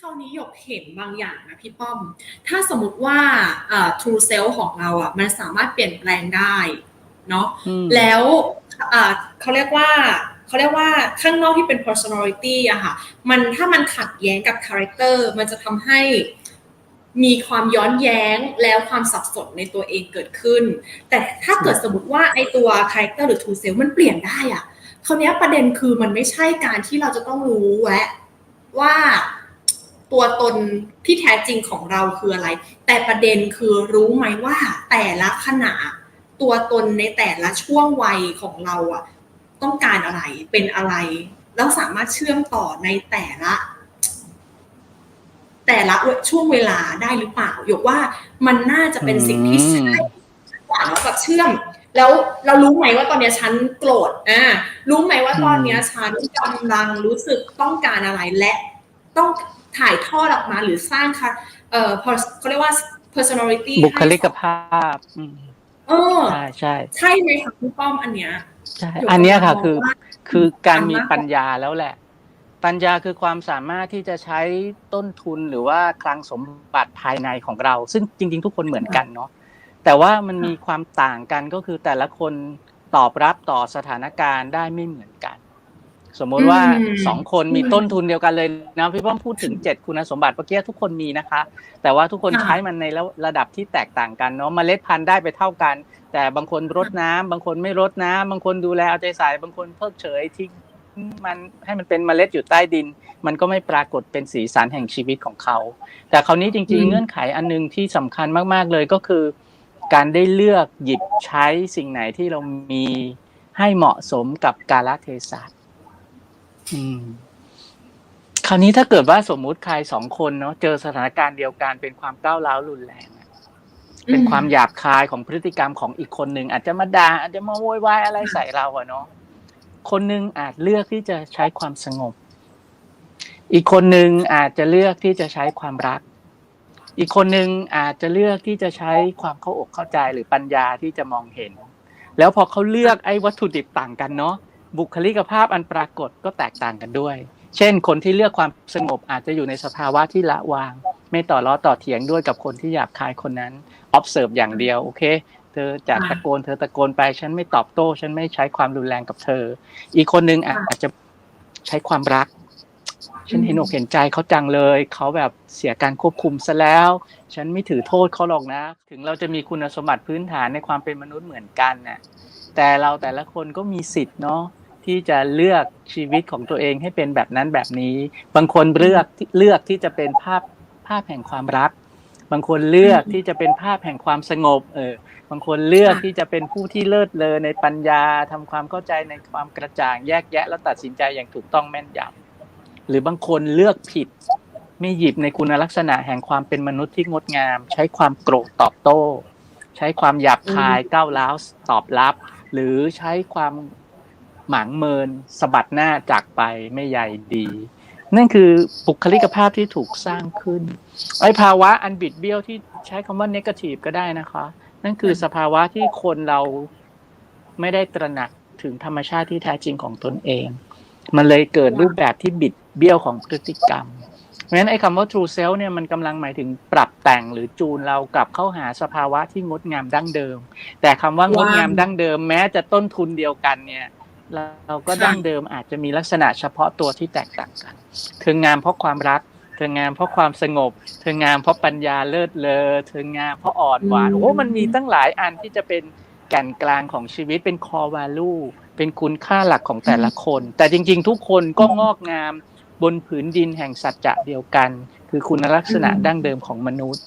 คราวนี้หยกเห็นบางอย่างนะพี่ป้อม ถ้าสมมติว่าเอ่อ true self ของเราอะมันสามารถเปลี่ยนแปลงได้เนาะอืมแล้วอ่าเขาเรียกว่าเขาเรียกว่าข้างนอกที่เป็น personality อะค่ะ มันถ้ามันขัดแย้งกับ character มันจะทำให้มีความย้อนแย้งแล้วความสับสนในตัวเองเกิดขึ้น แต่ถ้าเกิดสมมติว่าไอตัว character หรือ true self มันเปลี่ยนได้อะคราวเนี้ยประเด็นคือมันไม่ใช่การที่เราจะต้องรู้แวะว่า ตัวตนที่แท้จริงของเราคืออะไร แต่ประเด็นคือรู้ไหมว่าแต่ละขณะตัวตนในแต่ละช่วงวัยของเราอะต้องการอะไรเป็นอะไร แล้วสามารถเชื่อมต่อในแต่ละ แต่ละช่วงเวลาได้หรือเปล่าหยกว่ามันน่าจะเป็นสิ่งที่ใช่กว่าเนาะแบบเชื่อม แล้วเรารู้ไหมว่าตอนเนี้ยฉันโกรธอ่ารู้ไหมว่าตอนเนี้ยฉันกำลังรู้สึกต้องการอะไรและต้อง ถ่ายทอดออกมาหรือสร้างค่ะเอ่อพอเขาเรียกว่า personality บุคลิกให้ภาพอืมเออใช่ใช่ใช่ไหมคะพี่ป้อมอันเนี้ยใช่อยู่อันเนี้ยค่ะกับคือมองว่าคือการมีทำมากปัญญาแล้วแหละ ปัญญาคือความสามารถที่จะใช้ต้นทุนหรือว่าคลังสมบัติภายในของเรา ซึ่งจริง ๆ ทุกคนเหมือนกันเนาะแต่ว่ามันมีความต่างกันก็คือแต่ละคนตอบรับต่อสถานการณ์ได้ไม่เหมือนกัน สมมติว่าอืมสองคนมีต้นทุนเดียวกันเลยนะพี่ป้อมพูดถึงเจ็ดคุณสมบัติเมื่อกี้ทุกคนมีนะคะ แต่ว่าทุกคนค่ะใช้มันในระดับที่แตกต่างกันเนาะเมล็ดพันธุ์ได้ไปเท่ากัน แต่บางคนรดน้ำบางคนไม่รดน้ำบางคนดูแลเอาใจใส่บางคนเพิกเฉยทิ้งมันให้มันเป็นเมล็ดอยู่ใต้ดิน มันก็ไม่ปรากฏเป็นสีสันแห่งชีวิตของเขา แต่คราวนี้จริงอืๆมเงื่อนไขอันหนึงที่สำคัญมากๆเลยก็คือ การได้เลือกหยิบใช้สิ่งไหนที่เรามีให้เหมาะสมกับกาลเทศะ อืมคราวนี้ถ้าเกิดว่าสมมุติใครสองคนเนาะเจอสถานการณ์เดียวกันเป็นความก้าวร้าวรุนแรงอะเป็นความหยาบคายของพฤติกรรมของอีกคนหนึ่งอาจจะมาด่าอาจจะมาโวยวายอะไรใส่เราอะเนาะคนหนึ่งอาจเลือกที่จะใช้ความสงบ อีกคนหนึ่งอาจจะเลือกที่จะใช้ความรัก อีกคนหนึ่งอาจจะเลือกที่จะใช้ความเข้าอกเข้าใจหรือปัญญาที่จะมองเห็น แล้วพอเขาเลือกไอ้วัตถุดิบต่างกันเนาะ บุคลิกภาพอันปรากฏก็แตกต่างกันด้วย เช่น คนที่เลือกความสงบอาจจะอยู่ในสภาวะที่ละวาง ไม่ต่อล้อต่อเถียงด้วยกับคนที่หยาบคายคนนั้น observe อย่างเดียวโอเค เธอจากค่ะตะโกนเธอตะโกนไปฉันไม่ตอบโต้ ฉันไม่ใช้ความรุนแรงกับเธอ อีกคนนึงอาจค่ะอาจจะใช้ความรัก ฉันเห็นอกเห็นใจเขาจังเลย เขาแบบเสียการควบคุมซะแล้ว ฉันไม่ถือโทษเขาหรอกนะ ถึงเราจะมีคุณสมบัติพื้นฐานในความเป็นมนุษย์เหมือนกันน่ะแต่เราแต่ละคนก็มีสิทธิ์เนาะ ที่จะเลือกชีวิตของตัวเองให้เป็นแบบนั้นแบบนี้ บางคนเลือกที่เลือกที่จะเป็นภาพภาพแห่งความรัก บางคนเลือกที่จะเป็นภาพแห่งความสงบ เออ บางคนเลือกที่จะเป็นผู้ที่เลิศเลอในปัญญาทำความเข้าใจในความกระจ่างแยกแยะ แล้วตัดสินใจอย่างถูกต้องแม่นยำหรือบางคนเลือกผิดไม่หยิบในคุณลักษณะแห่งความเป็นมนุษย์ที่งดงาม ใช้ความโกรธตอบโต้ ใช้ความหยาบคายก้าวร้าวตอบรับ หรือใช้ความ หมางเมินสะบัดหน้าจากไปไม่ใยดี นั่นคือบุคลิกภาพที่ถูกสร้างขึ้น ไอ้ภาวะอันบิดเบี้ยวที่ใช้คำว่า negative ก็ได้นะคะ นั่นคือสภาวะที่คนเราไม่ได้ตระหนักถึงธรรมชาติที่แท้จริงของตนเอง มันเลยเกิดรูปแบบที่บิดเบี้ยวของพฤติกรรมเพราะฉะนั้นไอ้คำว่า true self เนี่ยมันกำลังหมายถึงปรับแต่งหรือจูนเรากลับเข้าหาสภาวะที่งดงามดั้งเดิม แต่คำว่างดงามดั้งเดิม แม้จะต้นทุนเดียวกันเนี่ย เราเราก็ดั้งเดิมอาจจะมีลักษณะเฉพาะตัวที่แตกต่างกัน เธองามเพราะความรัก เธองามเพราะความสงบ เธองามเพราะปัญญาเลิศเลอ เธองามเพราะอ่อนหวาน โอ้มันมีตั้งหลายอันที่จะเป็นแก่นกลางของชีวิตเป็น core value เป็นคุณค่าหลักของแต่ละคน แต่จริง ๆ ทุกคนก็งอกงามบนผืนดินแห่งสัจจะเดียวกัน คือคุณลักษณะดั้งเดิมของมนุษย์